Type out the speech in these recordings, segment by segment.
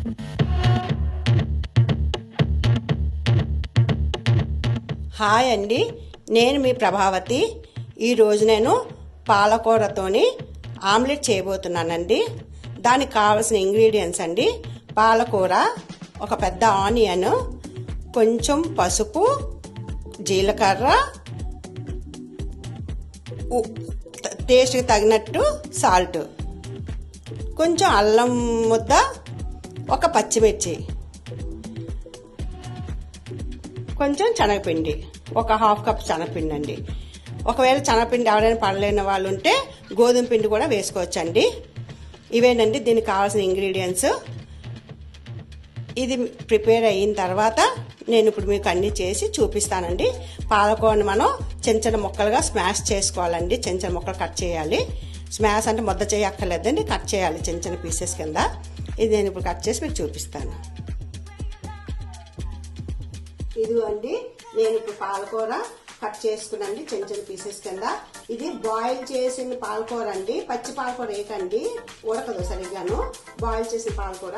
Hi అండి నేను మీ ప్రభావతి. ఈరోజు నేను పాలకూరతోని ఆమ్లెట్ చేయబోతున్నానండి. దానికి కావాల్సిన ఇంగ్రీడియంట్స్ అండి పాలకూర ఒక పెద్ద ఆనియన్ కొంచెం పసుపు జీలకర్ర ఉ- టేస్ట్కి తగినట్టు సాల్ట్. కొంచెం అల్లం ముద్ద ఒక పచ్చిమిర్చి కొంచెం శనగపిండి ఒక హాఫ్ కప్ శనగపిండి అండి. ఒకవేళ శనగపిండి ఎవరైనా పడలేని వాళ్ళు ఉంటే గోధుమ పిండి కూడా వేసుకోవచ్చండి. ఇవేనండి దీనికి కావాల్సిన ఇంగ్రీడియంట్స్. ఇది ప్రిపేర్ అయిన తర్వాత నేను ఇప్పుడు మీకు అన్నీ చేసి చూపిస్తానండి. పాలకోని మనం చిన్న చిన్న ముక్కలుగా స్మాష్ చేసుకోవాలండి. చిన్న చిన్న ముక్కలు కట్ చేయాలి. స్మాష్ అంటే ముద్ద చేయక్కర్లేదండి. కట్ చేయాలి చిన్న చిన్న పీసెస్ కింద. ఇది నేను ఇప్పుడు కట్ చేసి మీకు చూపిస్తాను. ఇదిగోండి నేను ఇప్పుడు పాలకూర కట్ చేసుకున్నాండి చిన్న చిన్న పీసెస్ కింద. ఇది బాయిల్ చేసిన పాలకూర అండి పచ్చి పాలకూర వేయకండి ఉడకదు సరిగ్గాను. బాయిల్ చేసిన పాలకూర.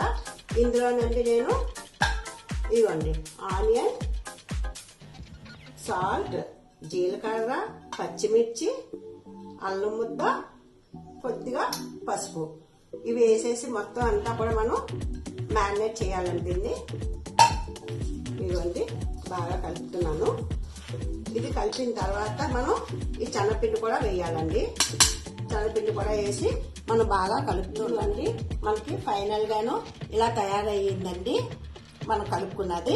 ఇందులోనండి నేను ఇదిగోండి ఆనియన్ సాల్ట్ జీలకర్ర పచ్చిమిర్చి అల్లం ముద్ద కొద్దిగా పసుపు. ఇవి వేసేసి మొత్తం అంతా కూడా మనం మ్యారినేట్ చేయాలండి దీన్ని ఇదిగోండి బాగా కలుపుతున్నాను. ఇది కలిపిన తర్వాత మనం ఈ శనగపిండి కూడా వేయాలండి. శనగపిండి కూడా వేసి మనం బాగా కలుపుతుందండి మనకి ఫైనల్గాను ఇలా తయారయ్యిందండి. మనం కలుపుకున్నది.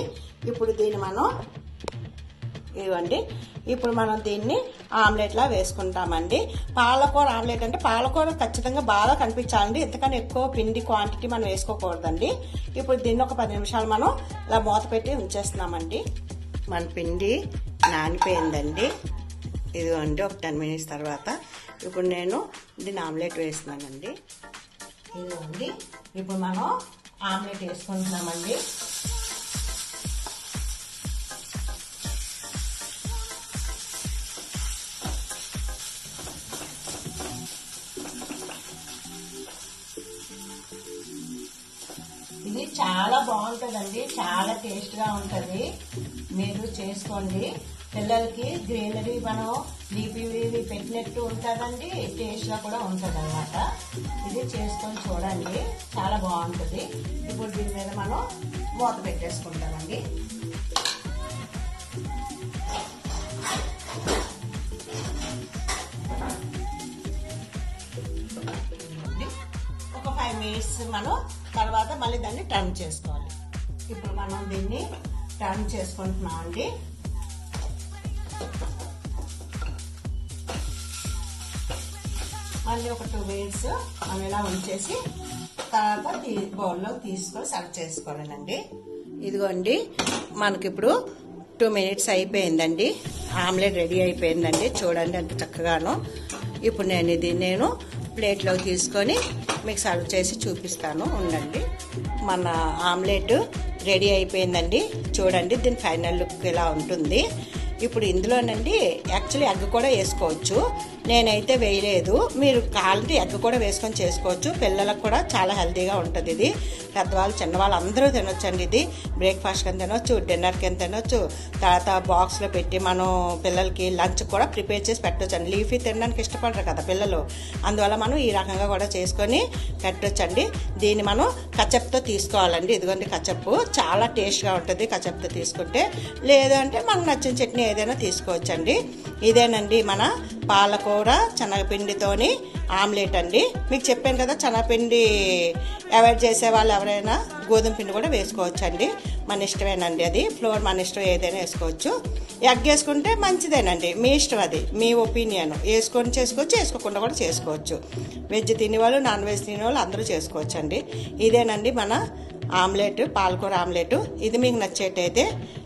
ఇప్పుడు దీన్ని మనం ఇవ్వండి. ఇప్పుడు మనం దీన్ని ఆమ్లెట్లా వేసుకుంటామండి. పాలకూర ఆమ్లెట్ అంటే పాలకూర ఖచ్చితంగా బాగా కనిపించాలండి. ఎందుకని ఎక్కువ పిండి క్వాంటిటీ మనం వేసుకోకూడదండి. ఇప్పుడు దీన్ని ఒక పది నిమిషాలు మనం ఇలా మూత పెట్టి ఉంచేస్తున్నామండి. మన పిండి నానిపోయిందండి. ఇదిగోండి ఒక టెన్ మినిట్స్ తర్వాత ఇప్పుడు నేను దీన్ని ఆమ్లెట్ వేస్తున్నానండి. ఇదిగోండి ఇప్పుడు మనం ఆమ్లెట్ వేసుకుంటున్నామండి. చాలా బాగుంటుందండి చాలా టేస్ట్గా ఉంటుంది. మీరు చేసుకోండి. పిల్లలకి గ్రీనరీ మనం లీపీ పెట్టినట్టు ఉంటుందండి టేస్ట్గా కూడా ఉంటుంది అనమాట ఇది చేసుకొని చూడండి చాలా బాగుంటుంది. ఇప్పుడు దీని మీద మనం మూత పెట్టేసుకుంటామండి. ఫైవ్ మినిట్స్ మనం తర్వాత మళ్ళీ దాన్ని టర్న్ చేసుకోవాలి. ఇప్పుడు మనం దీన్ని టర్న్ చేసుకుంటున్నాం అండి. మళ్ళీ ఒక టూ మినిట్స్ మనం ఇలా ఉంచేసి తర్వాత బౌల్లో తీసుకొని సర్వ్ చేసుకోవాలండి. ఇదిగోండి మనకిప్పుడు టూ మినిట్స్ అయిపోయిందండి. ఆమ్లెట్ రెడీ అయిపోయిందండి. చూడండి ఎంత చక్కగాను. ఇప్పుడు నేను ఇది నేను ప్లేట్లో తీసుకొని మీకు సర్వ్ చేసి చూపిస్తాను. ఉండండి. మన ఆమ్లెట్ రెడీ అయిపోయిందండి. చూడండి దీని ఫైనల్ లుక్ ఇలా ఉంటుంది. ఇప్పుడు ఇందులోనండి యాక్చువల్లీ ఎగ్ కూడా వేసుకోవచ్చు. నేనైతే వేయలేదు. మీరు కావాలంటే ఎగ్ కూడా వేసుకొని చేసుకోవచ్చు. పిల్లలకు కూడా చాలా హెల్తీగా ఉంటుంది ఇది. పెద్దవాళ్ళు చిన్నవాళ్ళు అందరూ తినొచ్చండి ఇది. బ్రేక్ఫాస్ట్ కింద తినొచ్చు డిన్నర్ కింద తినొచ్చు. తర్వాత బాక్స్లో పెట్టి మనం పిల్లలకి లంచ్ కూడా ప్రిపేర్ చేసి పెట్టొచ్చండి. లీఫీ తినడానికి ఇష్టపడరు కదా పిల్లలు. అందువల్ల మనం ఈ రకంగా కూడా చేసుకొని పెట్టొచ్చండి. దీన్ని మనం కచప్తో తీసుకోవాలండి. ఇదిగోండి కచప్పు చాలా టేస్ట్గా ఉంటుంది కచప్తో తీసుకుంటే. లేదంటే మనకు నచ్చిన చట్నీ ఏదైనా తీసుకోవచ్చండి. ఇదేనండి మన పాలకూర శనగపిండితోని ఆమ్లెట్ అండి. మీకు చెప్పాను కదా శనగపిండి అవాయిడ్ చేసే వాళ్ళు ఎవరైనా గోధుమ పిండి కూడా వేసుకోవచ్చండి. మన ఇష్టమేనండి అది. ఫ్లోర్ మన ఇష్టం ఏదైనా వేసుకోవచ్చు. ఎగ్ వేసుకుంటే మంచిదేనండి. మీ ఇష్టం అది. మీ ఒపీనియన్. వేసుకొని చేసుకోవచ్చు వేసుకోకుండా కూడా చేసుకోవచ్చు. వెజ్ తినేవాళ్ళు నాన్ వెజ్ తినేవాళ్ళు అందరూ చేసుకోవచ్చండి. ఇదేనండి మన ఆమ్లెట్ పాలకూర ఆమ్లెట్. ఇది మీకు నచ్చేటైతే